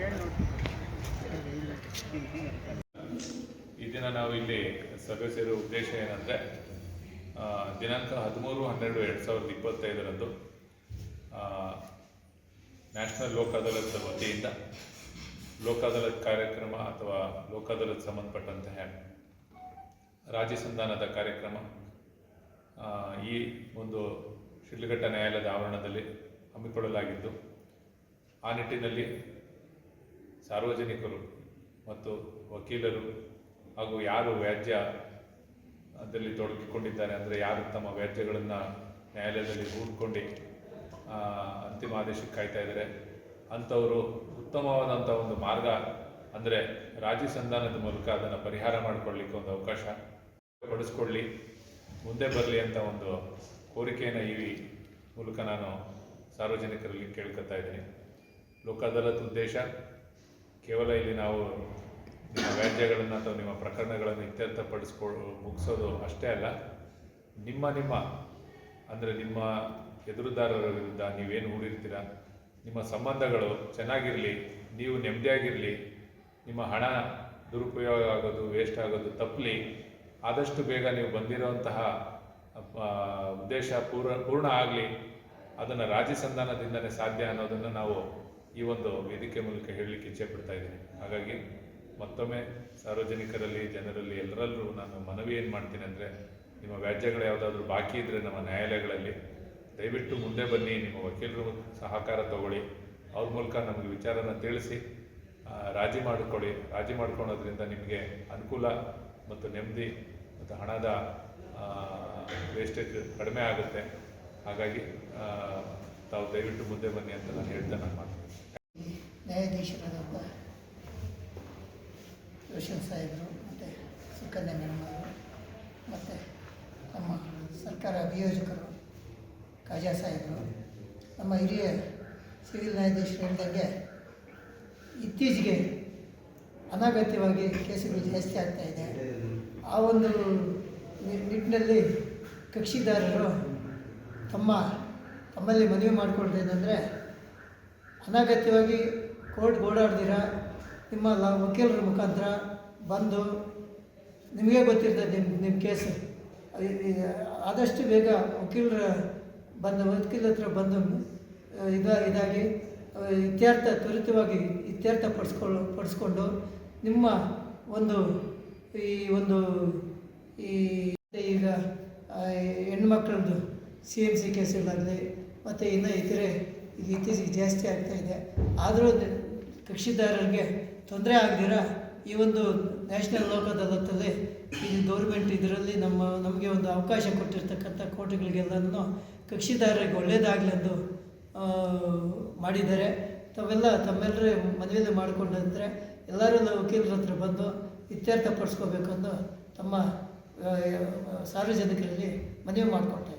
ಈ ದಿನ ನಾವು ಇಲ್ಲಿ ಸಭೆ ಉದ್ದೇಶ ಏನಂದರೆ ದಿನಾಂಕ ಹದಿಮೂರು, ಹನ್ನೆರಡು, ಎರಡು ಸಾವಿರದ ಇಪ್ಪತ್ತೈದರಂದು ನ್ಯಾಷನಲ್ ಲೋಕ್ ಅದಾಲತ್ ವತಿಯಿಂದ ಲೋಕ್ ಅದಾಲತ್ ಕಾರ್ಯಕ್ರಮ ಅಥವಾ ಲೋಕ್ ಅದಾಲತ್ ಸಂಬಂಧಪಟ್ಟಂತಹ ರಾಜ್ಯ ಸಂಧಾನದ ಕಾರ್ಯಕ್ರಮ ಈ ಒಂದು ಶಿಡ್ಲಘಟ್ಟ ನ್ಯಾಯಾಲಯದ ಆವರಣದಲ್ಲಿ ಹಮ್ಮಿಕೊಳ್ಳಲಾಗಿದ್ದು, ಆ ನಿಟ್ಟಿನಲ್ಲಿ ಸಾರ್ವಜನಿಕರು ಮತ್ತು ವಕೀಲರು ಹಾಗೂ ಯಾರು ವ್ಯಾಜ್ಯ ಅದರಲ್ಲಿ ತೊಡಗಿಕೊಂಡಿದ್ದಾರೆ ಅಂದರೆ ಯಾರು ತಮ್ಮ ವ್ಯಾಜ್ಯಗಳನ್ನು ನ್ಯಾಯಾಲಯದಲ್ಲಿ ಹೂಡ್ಕೊಂಡು ಅಂತಿಮ ಆದೇಶಕ್ಕೆ ಕಾಯ್ತಾ ಇದ್ದಾರೆ. ಅಂಥವರು ಉತ್ತಮವಾದಂಥ ಒಂದು ಮಾರ್ಗ ಅಂದರೆ ರಾಜಿ ಸಂಧಾನದ ಮೂಲಕ ಅದನ್ನು ಪರಿಹಾರ ಮಾಡಿಕೊಳ್ಳಿಕ್ಕೆ ಒಂದು ಅವಕಾಶ ಪಡಿಸ್ಕೊಳ್ಳಿ. ಮುಂದೆ ಬರಲಿ ಅಂತ ಒಂದು ಕೋರಿಕೆಯನ್ನು ಈ ಮೂಲಕ ನಾನು ಸಾರ್ವಜನಿಕರಲ್ಲಿ ಕೇಳ್ಕೊತಾ ಇದ್ದೀನಿ. ಲೋಕ ಉದ್ದೇಶ ಕೇವಲ ಇಲ್ಲಿ ನಾವು ನಿಮ್ಮ ವ್ಯಾಜ್ಯಗಳನ್ನು ಅಥವಾ ನಿಮ್ಮ ಪ್ರಕರಣಗಳನ್ನು ಇತ್ಯರ್ಥಪಡಿಸ್ಕೊ ಮುಗಿಸೋದು ಅಷ್ಟೇ ಅಲ್ಲ. ನಿಮ್ಮ ನಿಮ್ಮ ಅಂದರೆ ನಿಮ್ಮ ಎದುರುದಾರರ ವಿರುದ್ಧ ನೀವೇನು ಹೂಡಿರ್ತೀರ? ನಿಮ್ಮ ಸಂಬಂಧಗಳು ಚೆನ್ನಾಗಿರಲಿ ನೀವು ನೆಮ್ಮದಿಯಾಗಿರಲಿ ನಿಮ್ಮ ಹಣ ದುರುಪಯೋಗ ಆಗೋದು ವೇಸ್ಟ್ ಆಗೋದು ತಪ್ಪಲಿ ಆದಷ್ಟು ಬೇಗ ನೀವು ಬಂದಿರುವಂತಹ ಆ, ಉದ್ದೇಶ ಪೂರ್ಣ ಪೂರ್ಣ ಆಗಲಿ ಅದನ್ನು ರಾಜಿ ಸಂಧಾನದಿಂದನೇ ಸಾಧ್ಯ ಅನ್ನೋದನ್ನು ನಾವು ಈ ಒಂದು ವೇದಿಕೆ ಮೂಲಕ ಹೇಳಲಿಕ್ಕೆ ಇಚ್ಛೆ ಪಡ್ತಾ ಇದ್ದೀನಿ. ಹಾಗಾಗಿ ಮತ್ತೊಮ್ಮೆ ಸಾರ್ವಜನಿಕರಲ್ಲಿ, ಜನರಲ್ಲಿ ಎಲ್ಲರಲ್ಲೂ ನಾನು ಮನವಿ ಏನು ಮಾಡ್ತೀನಿ ಅಂದರೆ, ನಿಮ್ಮ ವ್ಯಾಜ್ಯಗಳು ಯಾವುದಾದ್ರೂ ಬಾಕಿ ಇದ್ದರೆ ನಮ್ಮ ನ್ಯಾಯಾಲಯಗಳಲ್ಲಿ ದಯವಿಟ್ಟು ಮುಂದೆ ಬನ್ನಿ, ನಿಮ್ಮ ವಕೀಲರು ಸಹಕಾರ ತಗೊಳ್ಳಿ, ಅವ್ರ ಮೂಲಕ ನಮಗೆ ವಿಚಾರನ ತಿಳಿಸಿ ರಾಜಿ ಮಾಡಿಕೊಳ್ಳಿ ರಾಜಿ ಮಾಡ್ಕೊಳ್ಳೋದ್ರಿಂದ ನಿಮಗೆ ಅನುಕೂಲ ಮತ್ತು ನೆಮ್ಮದಿ ಮತ್ತು ಹಣದ ವೇಸ್ಟೇಜ್ ಕಡಿಮೆ ಆಗುತ್ತೆ. ಹಾಗಾಗಿ ತಾವು ದಯವಿಟ್ಟು ಮುಂದೆ ಬನ್ನಿ ಅಂತ ನಾನು ಒಬ್ಬ ರೋಷನ್ ಸಾಹೇಬರು ಮತ್ತು ಸುಕನ್ಯಾ ಮೇಡಮ್ ಮತ್ತು ನಮ್ಮ ಸರ್ಕಾರ ಅಭಿಯೋಜಕರು ಕಾಜಾ ಸಾಹೇಬರು ನಮ್ಮ ಹಿರಿಯ ಸಿವಿಲ್ ನ್ಯಾಯಾಧೀಶರು ಹೇಳಿದಂಗೆ ಇತ್ತೀಚೆಗೆ ಅನಗತ್ಯವಾಗಿ ಕೇಸುಗಳು ಜಾಸ್ತಿ ಆಗ್ತಾ ಇದೆ. ಆ ಒಂದು ನಿಟ್ಟಿನಲ್ಲಿ ಕಕ್ಷಿದಾರರು ತಮ್ಮ ತಮ್ಮಲ್ಲಿ ಮನವಿ ಮಾಡಿಕೊಳ್ಳೋದೇನೆಂದರೆ ಅನಗತ್ಯವಾಗಿ ಕೋರ್ಟ್ ಓಡಾಡ್ದಿರ ನಿಮ್ಮ ವಕೀಲರ ಮುಖಾಂತರ ಬಂದು ನಿಮಗೆ ಗೊತ್ತಿರ್ತದೆ ನಿಮ್ಮ ನಿಮ್ಮ ಕೇಸು. ಆದಷ್ಟು ಬೇಗ ವಕೀಲರ ಬಂದು ವಕೀಲ ಹತ್ರ ಬಂದು ಇದು ಇದ, ಇದಾಗಿ ಇತ್ಯರ್ಥ, ತ್ವರಿತವಾಗಿ ಇತ್ಯರ್ಥ ಪಡಿಸ್ಕೊಳ್ಳೋ ಪಡಿಸ್ಕೊಂಡು ನಿಮ್ಮ ಒಂದು, ಈ ಒಂದು, ಈ ಈಗ ಹೆಣ್ಮಕ್ಳದ್ದು ಸಿ ಎಂ ಸಿ ಕೇಸುಗಳಾಗಲಿ ಮತ್ತು ಇನ್ನೂ ಇತರೆ ಈಗ ಇತ್ತೀಚೆಗೆ ಜಾಸ್ತಿ ಆಗ್ತಾ ಇದೆ. ಆದರೂ ಕಕ್ಷಿದಾರರಿಗೆ ತೊಂದರೆ ಆಗದಿರ ಈ ಒಂದು ನ್ಯಾಷನಲ್ ಲೋಕ ಅದಾಲತ್ತಲ್ಲಿ ಈ ಗೌರ್ಮೆಂಟ್ ಇದರಲ್ಲಿ ನಮ್ಮ ನಮಗೆ ಒಂದು ಅವಕಾಶ ಕೊಟ್ಟಿರ್ತಕ್ಕಂಥ ಕೋರ್ಟ್ಗಳಿಗೆಲ್ಲನೂ ಕಕ್ಷಿದಾರರಿಗೆ ಒಳ್ಳೆಯದಾಗಲಿ ಎಂದು ಆ, ಮಾಡಿದ್ದಾರೆ. ತಾವೆಲ್ಲ ತಮ್ಮೆಲ್ಲರೇ ಮನವಿಯಲ್ಲಿ ಮಾಡಿಕೊಂಡಂದರೆ ಎಲ್ಲರೂ ವಕೀಲರ ಹತ್ರ ಬಂದು ಇತ್ಯರ್ಥ ಪಡಿಸ್ಕೋಬೇಕು ತಮ್ಮ ಸಾರ್ವಜನಿಕರಲ್ಲಿ ಮನವಿ ಮಾಡಿಕೊಟ್ಟೆ